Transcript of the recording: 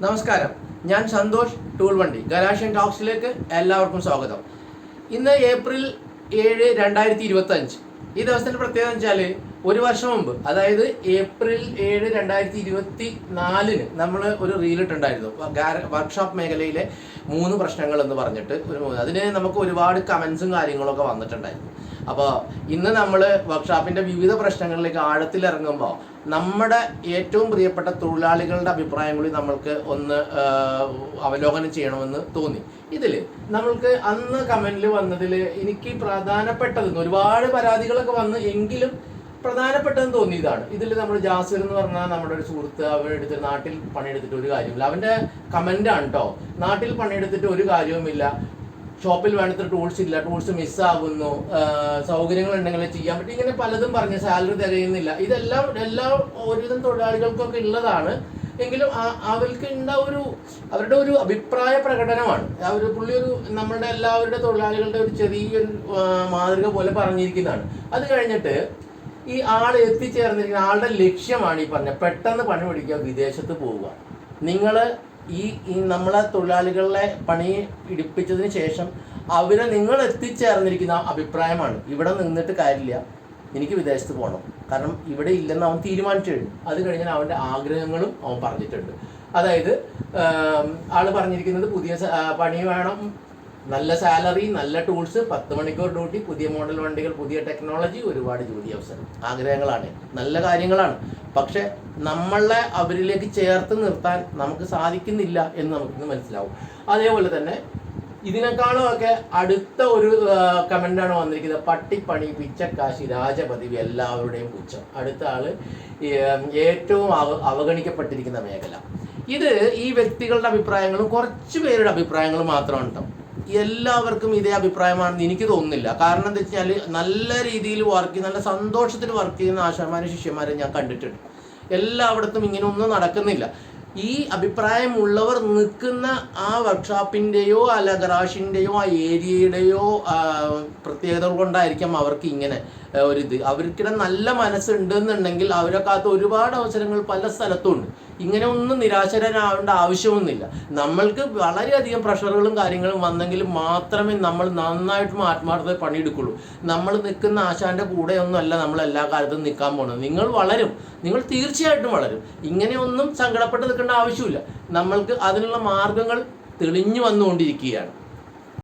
നമസ്കാരം. ഞാൻ സന്തോഷ് ടൂൾ വണ്ടി. ഗലാഷ്യൻ ടോക്സിലേക്ക് എല്ലാവർക്കും സ്വാഗതം. ഇന്ന് ഏപ്രിൽ ഏഴ് രണ്ടായിരത്തി ഇരുപത്തഞ്ച്. ഈ ദിവസത്തിന്റെ പ്രത്യേകത വെച്ചാൽ ഒരു വർഷം മുമ്പ് അതായത് ഏപ്രിൽ ഏഴ് രണ്ടായിരത്തി ഇരുപത്തി നാലിന് നമ്മൾ ഒരു റീലിട്ടുണ്ടായിരുന്നു വർക്ക്ഷോപ്പ് മേഖലയിലെ മൂന്ന് പ്രശ്നങ്ങൾ എന്ന് പറഞ്ഞിട്ട് ഒരു അതിന് നമുക്ക് ഒരുപാട് കമൻസും കാര്യങ്ങളൊക്കെ വന്നിട്ടുണ്ടായിരുന്നു. അപ്പോൾ ഇന്ന് നമ്മൾ വർക്ക്ഷോപ്പിന്റെ വിവിധ പ്രശ്നങ്ങളിലേക്ക് ആഴത്തിലിറങ്ങുമ്പോൾ നമ്മുടെ ഏറ്റവും പ്രിയപ്പെട്ട തൊഴിലാളികളുടെ അഭിപ്രായം കൂടി നമ്മൾക്ക് ഒന്ന് അവലോകനം ചെയ്യണമെന്ന് തോന്നി. ഇതിൽ നമ്മൾക്ക് അന്ന് കമന്റിൽ വന്നതിൽ എനിക്ക് പ്രധാനപ്പെട്ടതെന്ന് ഒരുപാട് പരാതികളൊക്കെ വന്ന് എങ്കിലും പ്രധാനപ്പെട്ടതെന്ന് തോന്നിയതാണ്. ഇതിൽ നമ്മൾ ജാസിർ എന്ന് പറഞ്ഞാൽ നമ്മുടെ ഒരു സുഹൃത്ത് അവരെടുത്ത് നാട്ടിൽ പണിയെടുത്തിട്ട് ഒരു കാര്യമില്ല അവന്റെ കമന്റ് ആണ് കേട്ടോ നാട്ടിൽ പണിയെടുത്തിട്ട് ഒരു കാര്യവുമില്ല. ഷോപ്പിൽ വേണ്ടത്ര ടൂൾസ് ഇല്ല. ടൂൾസ് മിസ്സാകുന്നു സൗകര്യങ്ങൾ ഉണ്ടെങ്കിൽ ചെയ്യാൻ പറ്റും. ഇങ്ങനെ പലതും പറഞ്ഞ് സാലറി തിരയുന്നില്ല. ഇതെല്ലാം എല്ലാ ഒരുവിധം തൊഴിലാളികൾക്കൊക്കെ ഉള്ളതാണ് എങ്കിലും അവർക്ക് ഉണ്ട ഒരു അവരുടെ ഒരു അഭിപ്രായ പ്രകടനമാണ്. അവർ പുള്ളി ഒരു നമ്മളുടെ എല്ലാവരുടെ തൊഴിലാളികളുടെ ഒരു ചെറിയൊരു മാതൃക പോലെ പറഞ്ഞിരിക്കുന്നതാണ്. അത് കഴിഞ്ഞിട്ട് ഈ ആൾ എത്തിച്ചേർന്നിരിക്കുന്ന ആളുടെ ലക്ഷ്യമാണ് ഈ പറഞ്ഞ പെട്ടെന്ന് പണി പിടിക്കുക വിദേശത്ത് പോവുക. നിങ്ങൾ ഈ ഈ നമ്മളെ തൊഴിലാളികളെ പണി ഇടിപ്പിച്ചതിന് ശേഷം അവരെ നിങ്ങൾ എത്തിച്ചേർന്നിരിക്കുന്ന അഭിപ്രായമാണ്. ഇവിടെ നിന്നിട്ട് കാര്യമില്ല. എനിക്ക് വിദേശത്ത് പോകണം. കാരണം ഇവിടെ ഇല്ലെന്ന് അവൻ തീരുമാനിച്ചിട്ടുണ്ട്. അത് കഴിഞ്ഞാൽ അവന്റെ ആഗ്രഹങ്ങളും അവൻ പറഞ്ഞിട്ടുണ്ട്. അതായത് ആൾ പറഞ്ഞിരിക്കുന്നത് പുതിയ പണി വേണം നല്ല സാലറി നല്ല ടൂൾസ് പത്ത് മണിക്കൂർ ഡ്യൂട്ടി പുതിയ മോഡൽ വണ്ടികൾ പുതിയ ടെക്നോളജി ഒരുപാട് ജോലി അവസരം. ആഗ്രഹങ്ങളാണ്. നല്ല കാര്യങ്ങളാണ്. പക്ഷെ നമ്മളെ അവരിലേക്ക് ചേർത്ത് നിർത്താൻ നമുക്ക് സാധിക്കുന്നില്ല എന്ന് നമുക്കിന്ന് മനസ്സിലാവും. അതേപോലെ തന്നെ ഇതിനേക്കാളും ഒക്കെ അടുത്ത ഒരു കമന്റാണ് വന്നിരിക്കുന്നത്. പട്ടിപ്പണി പിച്ചക്കാശി രാജപദവി എല്ലാവരുടെയും പുച്ഛം. അടുത്ത ആൾ ഏറ്റവും അവ അവഗണിക്കപ്പെട്ടിരിക്കുന്ന മേഖല. ഇത് ഈ വ്യക്തികളുടെ അഭിപ്രായങ്ങളും കുറച്ച് പേരുടെ അഭിപ്രായങ്ങളും മാത്രമാണ് കേട്ടോ എല്ലാവർക്കും ഇതേ അഭിപ്രായമാണെന്ന് എനിക്ക് തോന്നുന്നില്ല. കാരണം എന്താ വെച്ചാൽ നല്ല രീതിയിൽ വർക്ക് ചെയ്യുന്ന നല്ല സന്തോഷത്തിൽ വർക്ക് ചെയ്യുന്ന ആശാമാരും ശിഷ്യന്മാരെ ഞാൻ കണ്ടിട്ടുണ്ട്. എല്ലായിടത്തും ഇങ്ങനെ ഒന്നും നടക്കുന്നില്ല. ഈ അഭിപ്രായമുള്ളവർ നിൽക്കുന്ന ആ വർക്ക്ഷോപ്പിന്റെയോ അല്ല ഗറാഷിന്റെയോ ആ ഏരിയയുടെയോ പ്രത്യേകത കൊണ്ടായിരിക്കാം അവർക്ക് ഇങ്ങനെ ഒരിത്. അവർക്കിടെ നല്ല മനസ്സുണ്ടെന്നുണ്ടെങ്കിൽ അവരൊക്കെ ഒരുപാട് അവസരങ്ങൾ പല സ്ഥലത്തും ഉണ്ട്. ഇങ്ങനെ ഒന്നും നിരാശരാവേണ്ട ആവശ്യമൊന്നുമില്ല. നമ്മൾക്ക് വളരെയധികം പ്രഷറുകളും കാര്യങ്ങളും വന്നെങ്കിൽ മാത്രമേ നമ്മൾ നന്നായിട്ടും ആത്മാർത്ഥത പണിയെടുക്കുള്ളൂ. നമ്മൾ നിൽക്കുന്ന ആശാന്റെ കൂടെയൊന്നും അല്ല നമ്മൾ എല്ലാ കാലത്തും നിൽക്കാൻ പോകുന്നത്. നിങ്ങൾ വളരും. നിങ്ങൾ തീർച്ചയായിട്ടും വളരും. ഇങ്ങനെയൊന്നും സങ്കടപ്പെട്ട് നിൽക്കേണ്ട ആവശ്യമില്ല. നമ്മൾക്ക് അതിനുള്ള മാർഗങ്ങൾ തെളിഞ്ഞു വന്നുകൊണ്ടിരിക്കുകയാണ്.